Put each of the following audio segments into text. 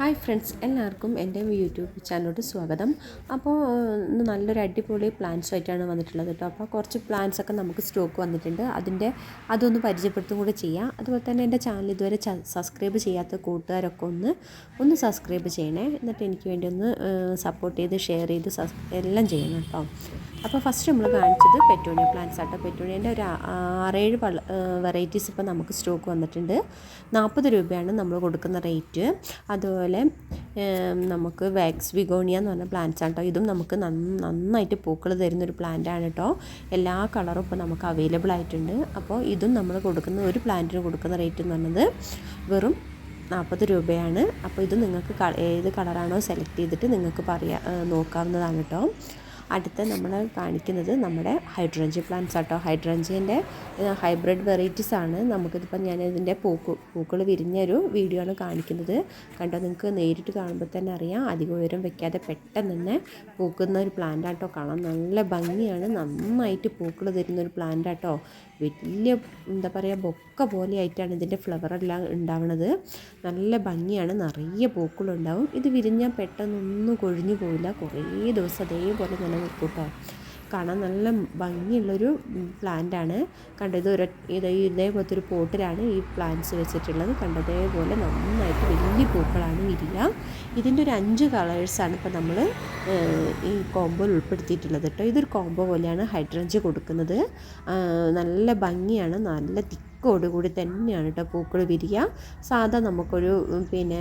Hi friends എല്ലാവർക്കും എന്റെ YouTube ചാനലോട്ട് സ്വാഗതം. അപ്പോൾ ഇന്ന് നല്ലൊരു അടിപൊളി പ്ലാൻസ് ആയിട്ടാണ് വന്നിട്ടുള്ളത് കേട്ടോ. അപ്പോൾ കുറച്ച് പ്ലാൻസ് ഒക്കെ നമുക്ക് സ്റ്റോക്ക് വന്നിട്ടുണ്ട്. അതിന്റെ അതൊന്ന് പരിചയപ്പെടുത്തും കൂടെ ചെയ്യാം. അതുപോലെ തന്നെ എന്റെ ചാനൽ ഇതുവരെ സബ്സ്ക്രൈബ് ചെയ്യാത്ത കൂട്ടുകാരൊക്കെ ഒന്ന് ഒന്ന് സബ്സ്ക്രൈബ് ചെയ്യണേ. എന്നിട്ട് എനിക്ക് വേണ്ടി ഒന്ന് സപ്പോർട്ട് ചെയ്ത് ഷെയർ ചെയ്ത് എല്ലാം ചെയ്യണം കേട്ടോ. അപ്പോൾ ഫസ്റ്റ് നമ്മൾ കാണിച്ചത് പെറ്റോണിയ പ്ലാന്റ്സ് ആട്ടോ. പെറ്റോണിയന്റെ ഒരു ആറേഴ് വെറൈറ്റീസ് ഇപ്പോൾ നമുക്ക് സ്റ്റോക്ക് വന്നിട്ടുണ്ട്. നാൽപ്പത് രൂപയാണ് നമ്മൾ കൊടുക്കുന്ന റേറ്റ് അതുപോലെ നമുക്ക് വാക്സ് വിഗോണിയ എന്ന് പറഞ്ഞ പ്ലാന്റ്സ് ആണ് കേട്ടോ ഇതും നമുക്ക് നന്നായിട്ട് പൂക്കൾ തരുന്നൊരു ആണ് കേട്ടോ എല്ലാ കളറും ഇപ്പോൾ നമുക്ക് അവൈലബിൾ ആയിട്ടുണ്ട്. അപ്പോൾ ഇതും നമ്മൾ കൊടുക്കുന്ന ഒരു പ്ലാന്റിന് കൊടുക്കുന്ന റേറ്റ് എന്ന് പറഞ്ഞത് വെറും നാൽപ്പത് രൂപയാണ്. അപ്പോൾ ഇത് നിങ്ങൾക്ക് ഏത് കളറാണോ സെലക്ട് ചെയ്തിട്ട് നിങ്ങൾക്ക് പറയാ നോക്കാവുന്നതാണ് കേട്ടോ അടുത്ത നമ്മൾ കാണിക്കുന്നത് നമ്മുടെ ഹൈഡ്രഞ്ചി പ്ലാന്റ്സ് ആട്ടോ. ഹൈഡ്രഞ്ചിന്റെ ഹൈബ്രിഡ് വെറൈറ്റീസ് ആണ് നമുക്കിതിപ്പോൾ ഞാൻ ഇതിന്റെ പൂക്ക് പൂക്കൾ വിരിഞ്ഞൊരു വീഡിയോ ആണ് കാണിക്കുന്നത്. കണ്ടോ നിങ്ങൾക്ക് നേരിട്ട് കാണുമ്പോൾ തന്നെ അറിയാം. അധികം ഉയരം വെക്കാതെ പെട്ടെന്ന് തന്നെ പൂക്കുന്ന ഒരു പ്ലാന്റ് ആട്ടോ. കാണാൻ നല്ല ഭംഗിയാണ്. നന്നായിട്ട് പൂക്കൾ തരുന്ന ഒരു പ്ലാന്റ് ആട്ടോ. വലിയ എന്താ പറയുക ബൊക്ക പോലെ ആയിട്ടാണ് ഇതിന്റെ ഫ്ലവറെല്ലാം ഉണ്ടാവുന്നത് നല്ല ഭംഗിയാണ്. നിറയെ പൂക്കളുണ്ടാവും. ഇത് വിരിഞ്ഞാൽ പെട്ടെന്നൊന്നും കൊഴിഞ്ഞു പോവില്ല. കുറേ ദിവസം അതേപോലെ നിലനിൽക്കും കേട്ടോ. കാണാൻ നല്ല ഭംഗിയുള്ളൊരു പ്ലാന്റാണ്. കണ്ടത് ഒരു ഇത് ഇതേപോലത്തെ ഒരു പോട്ടിലാണ് ഈ പ്ലാന്റ്സ് വെച്ചിട്ടുള്ളത്. കണ്ടതേപോലെ നന്നായിട്ട് വലിയ പൂക്കളാണ് ഇരിക ഇതിന്റെ ഒരു അഞ്ച് കളേഴ്സാണ് ഇപ്പോൾ നമ്മൾ ഈ കോമ്പോയിൽ ഉൾപ്പെടുത്തിയിട്ടുള്ളത് കേട്ടോ. ഇതൊരു കോമ്പോ പോലെയാണ് ഹൈഡ്രഞ്ച് കൊടുക്കുന്നത്. നല്ല ഭംഗിയാണ്. നല്ല തിക്ക് കൂടി തന്നെയാണ് കേട്ടോ പൂക്കൾ വിരിയുക സാധാ നമുക്കൊരു പിന്നെ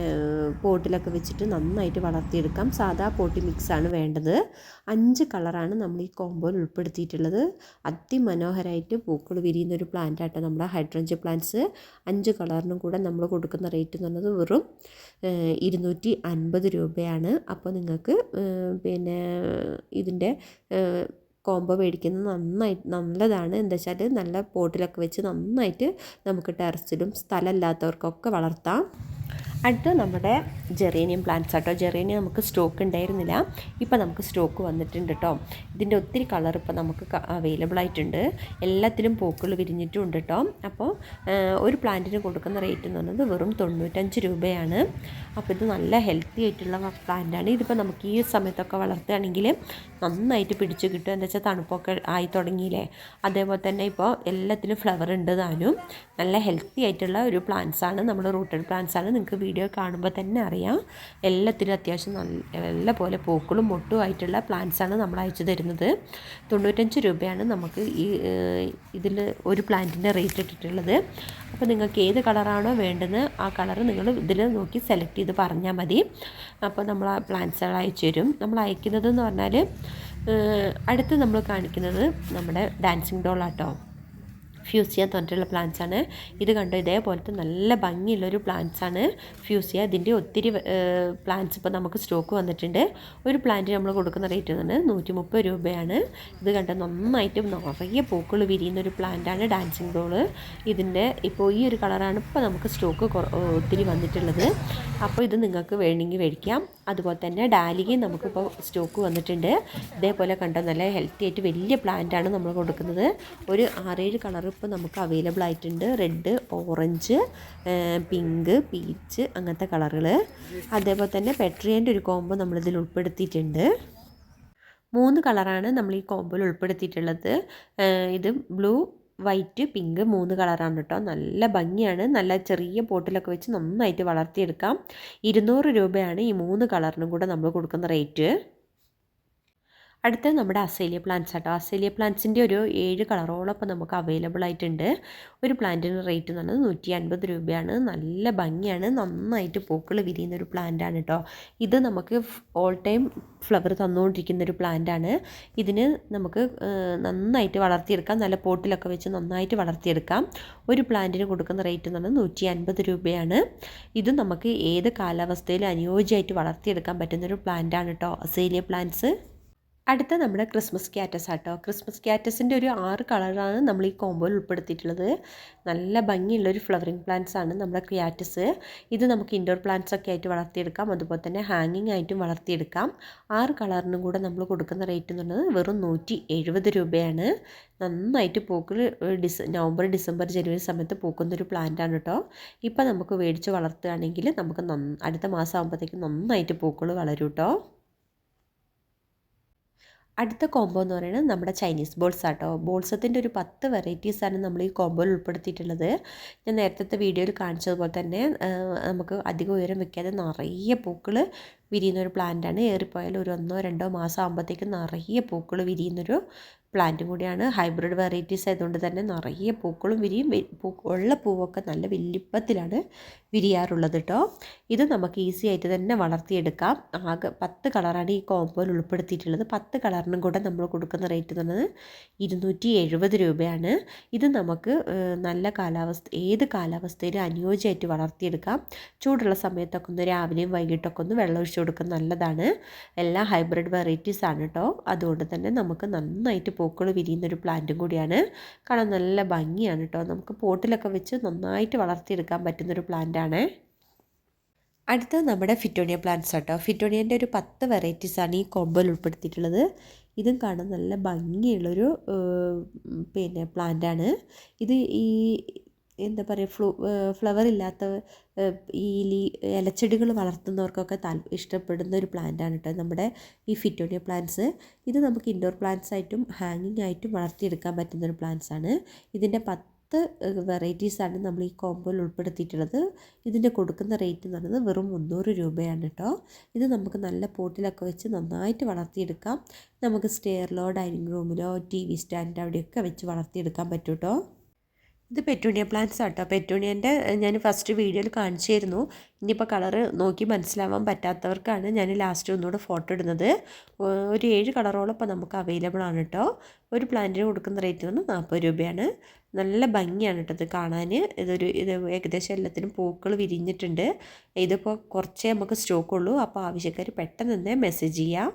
പോട്ടിലൊക്കെ വെച്ചിട്ട് നന്നായിട്ട് വളർത്തിയെടുക്കാം. സാധാ പോട്ടി മിക്സാണ് വേണ്ടത്. അഞ്ച് കളറാണ് നമ്മൾ ഈ കോമ്പോയിൽ ഉൾപ്പെടുത്തിയിട്ടുള്ളത്. അതിമനോഹരമായിട്ട് പൂക്കൾ വിരിയുന്ന ഒരു പ്ലാന്റ് നമ്മുടെ ഹൈഡ്രഞ്ച് പ്ലാന്റ്സ്. അഞ്ച് കളറിനും കൂടെ നമ്മൾ കൊടുക്കുന്ന റേറ്റ് എന്ന് പറഞ്ഞത് വെറും ഇരുന്നൂറ്റി അൻപത് രൂപയാണ്. അപ്പോൾ നിങ്ങൾക്ക് പിന്നെ ഇതിന്റെ കോംബോ മേടിക്കുന്നത് നന്നായി നല്ലതാണ്. എന്താ വെച്ചാൽ നല്ല പോട്ടിലൊക്കെ വെച്ച് നന്നായിട്ട് നമുക്ക് ടെറസിലും സ്ഥലമില്ലാത്തവർക്കൊക്കെ വളർത്താം. അടുത്ത് നമ്മുടെ ജെറേനിയം പ്ലാന്റ്സ് ആട്ടോ. ജെറേനിയം നമുക്ക് സ്റ്റോക്ക് ഉണ്ടായിരുന്നില്ല. ഇപ്പോൾ നമുക്ക് സ്റ്റോക്ക് വന്നിട്ടുണ്ട് കേട്ടോ ഇതിന്റെ ഒത്തിരി കളർ ഇപ്പോൾ നമുക്ക് അവൈലബിൾ ആയിട്ടുണ്ട്. എല്ലാത്തിലും പൂക്കൾ വിരിഞ്ഞിട്ടുണ്ട് കേട്ടോ അപ്പോൾ ഒരു പ്ലാന്റിന് കൊടുക്കുന്ന റേറ്റ് എന്ന് പറയുന്നത് വെറും തൊണ്ണൂറ്റഞ്ച് രൂപയാണ്. അപ്പോൾ ഇത് നല്ല ഹെൽത്തി ആയിട്ടുള്ള പ്ലാന്റാണ്. ഇതിപ്പോൾ നമുക്ക് ഈ സമയത്തൊക്കെ വളർത്തുകയാണെങ്കിൽ നന്നായിട്ട് പിടിച്ചു കിട്ടും. എന്താ വെച്ചാൽ തണുപ്പൊക്കെ ആയി തുടങ്ങിയില്ലേ? അതേപോലെ തന്നെ ഇപ്പോൾ എല്ലാത്തിലും ഫ്ലവർ ഉണ്ട് താനും. നല്ല ഹെൽത്തി ആയിട്ടുള്ള ഒരു പ്ലാന്റ്സാണ്. നമ്മൾ റൂട്ടഡ് പ്ലാന്റ്സാണ് നിങ്ങൾക്ക് വീഡിയോ കാണുമ്പോൾ തന്നെ അറിയാം. എല്ലാത്തിനും അത്യാവശ്യം നല്ല നല്ല പോലെ പൂക്കളും മൊട്ടും ആയിട്ടുള്ള പ്ലാന്റ്സാണ് നമ്മൾ അയച്ചു തരുന്നത്. തൊണ്ണൂറ്റഞ്ച് രൂപയാണ് നമുക്ക് ഈ ഇതിൽ ഒരു പ്ലാന്റിന്റെ റേറ്റ് ഇട്ടിട്ടുള്ളത്. അപ്പോൾ നിങ്ങൾക്ക് ഏത് കളറാണോ വേണ്ടത് ആ കളർ നിങ്ങൾ ഇതിൽ നോക്കി സെലക്ട് ചെയ്ത് പറഞ്ഞാൽ മതി. അപ്പോൾ നമ്മൾ ആ പ്ലാന്റ്സുകൾ അയച്ചു തരും. നമ്മൾ അയക്കുന്നതെന്ന് പറഞ്ഞാൽ അടുത്ത് നമ്മൾ കാണിക്കുന്നത് നമ്മുടെ ഡാൻസിങ് ഡോളാട്ടോ ഫ്യൂസിയ എന്ന് പറഞ്ഞിട്ടുള്ള പ്ലാന്റ്സ് ആണ്. ഇത് കണ്ടോ? ഇതേപോലത്തെ നല്ല ഭംഗിയുള്ളൊരു പ്ലാന്റ്സ് ആണ് ഫ്യൂസിയ ഇതിന്റെ ഒത്തിരി പ്ലാന്റ്സ് ഇപ്പോൾ നമുക്ക് സ്റ്റോക്ക് വന്നിട്ടുണ്ട്. ഒരു പ്ലാന്റ് നമ്മൾ കൊടുക്കുന്ന റേറ്റ് തന്നെ നൂറ്റി മുപ്പത് രൂപയാണ്. ഇത് കണ്ടോ? നന്നായിട്ട് നിറയെ പൂക്കൾ വിരിയുന്ന ഒരു പ്ലാന്റാണ് ഡാൻസിങ് ഡോൾ ഇതിന്റെ ഇപ്പോൾ ഈ ഒരു കളറാണ് ഇപ്പോൾ നമുക്ക് സ്റ്റോക്ക് ഒത്തിരി വന്നിട്ടുള്ളത്. അപ്പോൾ ഇത് നിങ്ങൾക്ക് വേണമെങ്കിൽ മേടിക്കാം. അതുപോലെ തന്നെ ഡാലികയും നമുക്കിപ്പോൾ സ്റ്റോക്ക് വന്നിട്ടുണ്ട്. ഇതേപോലെ കണ്ടോ? നല്ല ഹെൽത്തി ആയിട്ട് വലിയ പ്ലാന്റാണ് നമ്മൾ കൊടുക്കുന്നത്. ഒരു ആറേഴ് കളർ ഇപ്പോൾ നമുക്ക് അവൈലബിൾ ആയിട്ടുണ്ട്. റെഡ് ഓറഞ്ച് പിങ്ക് പീച്ച് അങ്ങനത്തെ കളറുകൾ അതേപോലെ തന്നെ പെട്രിയന്റെ ഒരു കോംബോ നമ്മളിതിൽ ഉൾപ്പെടുത്തിയിട്ടുണ്ട്. മൂന്ന് കളറാണ് നമ്മൾ ഈ കോംബോയിൽ ഉൾപ്പെടുത്തിയിട്ടുള്ളത്. ഇത് ബ്ലൂ വൈറ്റ് പിങ്ക് മൂന്ന് കളറാണ് കേട്ടോ നല്ല ഭംഗിയാണ്. നല്ല ചെറിയ പോട്ടിലൊക്കെ വെച്ച് നന്നായിട്ട് വളർത്തിയെടുക്കാം. ഇരുന്നൂറ് രൂപയാണ് ഈ മൂന്ന് കളറിനും കൂടെ നമ്മൾ കൊടുക്കുന്ന റേറ്റ് അടുത്ത നമ്മുടെ അസേലിയ പ്ലാന്റ്സ് ആട്ടോ. അസേലിയ പ്ലാന്റ്സിന്റെ ഒരു ഏഴ് കളറോളം ഇപ്പോൾ നമുക്ക് അവൈലബിൾ ആയിട്ടുണ്ട്. ഒരു പ്ലാന്റിന് റേറ്റ് എന്ന് പറഞ്ഞത് നൂറ്റി അൻപത് രൂപയാണ്. നല്ല ഭംഗിയാണ്. നന്നായിട്ട് പൂക്കൾ വിരിയുന്ന ഒരു പ്ലാന്റ് ആണ് കേട്ടോ ഇത് നമുക്ക് ഓൾ ടൈം ഫ്ലവർ തന്നുകൊണ്ടിരിക്കുന്ന ഒരു പ്ലാന്റ് ആണ്. ഇതിന് നമുക്ക് നന്നായിട്ട് വളർത്തിയെടുക്കാം. നല്ല പോട്ടിലൊക്കെ വെച്ച് നന്നായിട്ട് വളർത്തിയെടുക്കാം. ഒരു പ്ലാന്റിന് കൊടുക്കുന്ന റേറ്റ് എന്ന് പറഞ്ഞാൽ നൂറ്റി അൻപത് രൂപയാണ്. ഇത് നമുക്ക് ഏത് കാലാവസ്ഥയിലും അനുയോജ്യമായിട്ട് വളർത്തിയെടുക്കാൻ പറ്റുന്നൊരു പ്ലാന്റ് ആണ് കേട്ടോ അസേലിയ പ്ലാന്റ്സ് അടുത്ത നമ്മുടെ ക്രിസ്മസ് ക്യാറ്റസ് ആട്ടോ. ക്രിസ്മസ് ക്യാറ്റസിന്റെ ഒരു ആറ് കളറാണ് നമ്മൾ ഈ കോമ്പോയിൽ ഉൾപ്പെടുത്തിയിട്ടുള്ളത്. നല്ല ഭംഗിയുള്ള ഒരു ഫ്ലവറിങ് പ്ലാന്റ്സ് ആണ് നമ്മുടെ ക്യാറ്റസ് ഇത് നമുക്ക് ഇൻഡോർ പ്ലാന്റ്സ് ഒക്കെ ആയിട്ട് വളർത്തിയെടുക്കാം. അതുപോലെ തന്നെ ഹാങ്ങിങ് ആയിട്ടും വളർത്തിയെടുക്കാം. ആറ് കളറിനും കൂടെ നമ്മൾ കൊടുക്കുന്ന റേറ്റ് എന്ന് പറയുന്നത് വെറും നൂറ്റി എഴുപത് രൂപയാണ്. നന്നായിട്ട് പൂക്കൾ ഡിസ നവംബർ ഡിസംബർ ജനുവരി സമയത്ത് പ്ലാന്റ് ആണ് കേട്ടോ. ഇപ്പം നമുക്ക് മേടിച്ച് വളർത്തുകയാണെങ്കിൽ നമുക്ക് നന്ന അടുത്ത മാസം ആകുമ്പോഴത്തേക്കും നന്നായിട്ട് പൂക്കൾ വളരും കേട്ടോ. അടുത്ത കോംബോ എന്ന് പറയുന്നത് നമ്മുടെ ചൈനീസ് ബോൾസ് ആട്ടോ. ബോൾസത്തിന്റെ ഒരു പത്ത് വെറൈറ്റീസാണ് നമ്മൾ ഈ കോംബോയിൽ ഉൾപ്പെടുത്തിയിട്ടുള്ളത്. ഞാൻ നേരത്തെ വീഡിയോയിൽ കാണിച്ചതുപോലെ തന്നെ നമുക്ക് അധികം ഉയരം വെക്കാതെ നിറയെ പൂക്കൾ വിരിയുന്ന ഒരു പ്ലാന്റാണ്. ഏറിപ്പോയാൽ ഒരു ഒന്നോ രണ്ടോ മാസം ആകുമ്പോഴത്തേക്കും നിറയെ പൂക്കൾ വിരിയുന്നൊരു പ്ലാന്റും കൂടിയാണ്. ഹൈബ്രിഡ് വെറൈറ്റീസ് ആയതുകൊണ്ട് തന്നെ നിറയെ പൂക്കളും വിരിയും. ഉള്ള പൂവൊക്കെ നല്ല വലിപ്പത്തിലാണ് വിരിയാറുള്ളത് കേട്ടോ ഇത് നമുക്ക് ഈസി ആയിട്ട് തന്നെ വളർത്തിയെടുക്കാം. ആകെ പത്ത് കളറാണ് ഈ കോമ്പോയിൽ ഉൾപ്പെടുത്തിയിട്ടുള്ളത്. പത്ത് കളറിനും കൂടെ നമ്മൾ കൊടുക്കുന്ന റേറ്റ് എന്ന് പറയുന്നത് ഇരുന്നൂറ്റി എഴുപത് രൂപയാണ്. ഇത് നമുക്ക് നല്ല കാലാവസ്ഥ ഏത് കാലാവസ്ഥയിലും അനുയോജ്യമായിട്ട് വളർത്തിയെടുക്കാം. ചൂടുള്ള സമയത്തൊക്കെ ഒന്ന് രാവിലെയും വൈകിട്ടൊക്കെ ഒന്ന് വെള്ളം കൊടുക്കുന്നത് നല്ലതാണ്. എല്ലാ ഹൈബ്രിഡ് വെറൈറ്റീസ് ആണ് കേട്ടോ അതുകൊണ്ട് തന്നെ നമുക്ക് നന്നായിട്ട് പൂക്കൾ വിരിയുന്നൊരു പ്ലാന്റും കൂടിയാണ്. കാണാൻ നല്ല ഭംഗിയാണ് കേട്ടോ നമുക്ക് പോട്ടിലൊക്കെ വെച്ച് നന്നായിട്ട് വളർത്തിയെടുക്കാൻ പറ്റുന്നൊരു പ്ലാന്റാണ് അടുത്ത നമ്മുടെ ഫിറ്റോണിയ പ്ലാന്റ്സ് കേട്ടോ ഫിറ്റോണിയന്റെ ഒരു പത്ത് ആണ് ഈ കോമ്പോയിൽ ഉൾപ്പെടുത്തിയിട്ടുള്ളത്. ഇതും കാണാൻ നല്ല ഭംഗിയുള്ളൊരു പിന്നെ പ്ലാന്റാണ് ഇത് ഈ എന്താ പറയുക ഫ്ലൂ ഫ്ലവർ ഇല്ലാത്ത ഈ ലീ ഇലച്ചെടികൾ വളർത്തുന്നവർക്കൊക്കെ താൽ ഇഷ്ടപ്പെടുന്ന ഒരു പ്ലാന്റാണ് കേട്ടോ നമ്മുടെ ഈ ഫിറ്റോണിയ പ്ലാന്റ്സ് ഇത് നമുക്ക് ഇൻഡോർ പ്ലാന്റ്സ് ആയിട്ടും ഹാങ്ങിങ് ആയിട്ടും വളർത്തിയെടുക്കാൻ പറ്റുന്ന ഒരു പ്ലാന്റ്സ് ആണ്. ഇതിന്റെ പത്ത് വെറൈറ്റീസാണ് നമ്മൾ ഈ കോമ്പോയിൽ ഉൾപ്പെടുത്തിയിട്ടുള്ളത്. ഇതിന്റെ കൊടുക്കുന്ന റേറ്റ് എന്ന് പറയുന്നത് വെറും മുന്നൂറ് രൂപയാണ് കേട്ടോ ഇത് നമുക്ക് നല്ല പോട്ടിലൊക്കെ വെച്ച് നന്നായിട്ട് വളർത്തിയെടുക്കാം. നമുക്ക് സ്റ്റെയറിലോ ഡൈനിങ് റൂമിലോ ടി വി സ്റ്റാൻഡ് അവിടെയൊക്കെ വെച്ച് വളർത്തിയെടുക്കാൻ പറ്റും കേട്ടോ ഇത് പെറ്റൂണിയ പ്ലാന്റ്സ് ആട്ടോ. പെറ്റൂണിയന്റെ ഞാൻ ഫസ്റ്റ് വീഡിയോയിൽ കാണിച്ചിരുന്നു. ഇനിയിപ്പോൾ കളറ് നോക്കി മനസ്സിലാവാൻ പറ്റാത്തവർക്കാണ് ഞാൻ ലാസ്റ്റ് ഒന്നുകൂടെ ഫോട്ടോ ഇടുന്നത്. ഒരു ഏഴ് കളറോളം ഇപ്പോൾ നമുക്ക് അവൈലബിൾ ആണ് കേട്ടോ ഒരു പ്ലാന്റിന് കൊടുക്കുന്ന റേറ്റ് വന്ന് നാൽപ്പത് രൂപയാണ്. നല്ല ഭംഗിയാണ് കേട്ടോ ഇത് കാണാൻ. ഇതൊരു ഇത് ഏകദേശം എല്ലാത്തിനും പൂക്കൾ വിരിഞ്ഞിട്ടുണ്ട്. ഇതിപ്പോൾ കുറച്ചേ നമുക്ക് സ്റ്റോക്ക് ഉള്ളൂ. അപ്പോൾ ആവശ്യക്കാർ പെട്ടെന്ന് തന്നെ മെസ്സേജ് ചെയ്യാം.